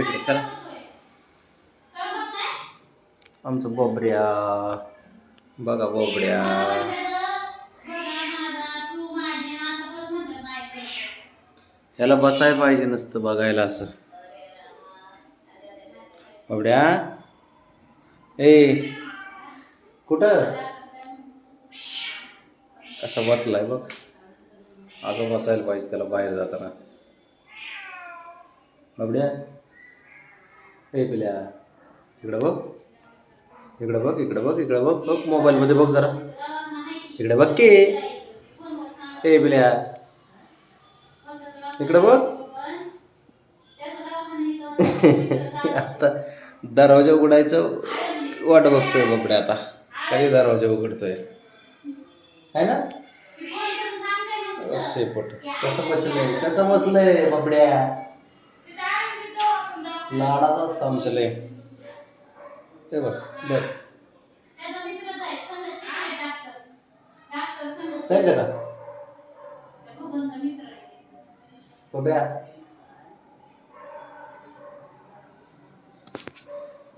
इकडे चला. आमचं बोबड्या. बघा बोबड्या. याला बसाय पाहिजे नसतं बघायला असं. बोबड्या. ए कुठं? कसा बसलाय बघ. असं बसायला पाहिजे त्याला बाहेर जाताना. बाबड्या. हे पिल्या. इकडं बघ. इकडं बघ इकडं बघ इकडं बघ बघ मोबाईलमध्ये बघ जरा. इकडे बघ की. हे पिल्या. इकडं बघ. आता दरवाजा उघडायचं वाट बघतोय बाबड्या आता. कधी दरवाजा उघडतोय? है ना? शेपट कसं बसलंय? कसं बसलंय बापड्या? लाडाच असतं आमच्या लय. ते बघ बघ. जायचं का? बाबड्या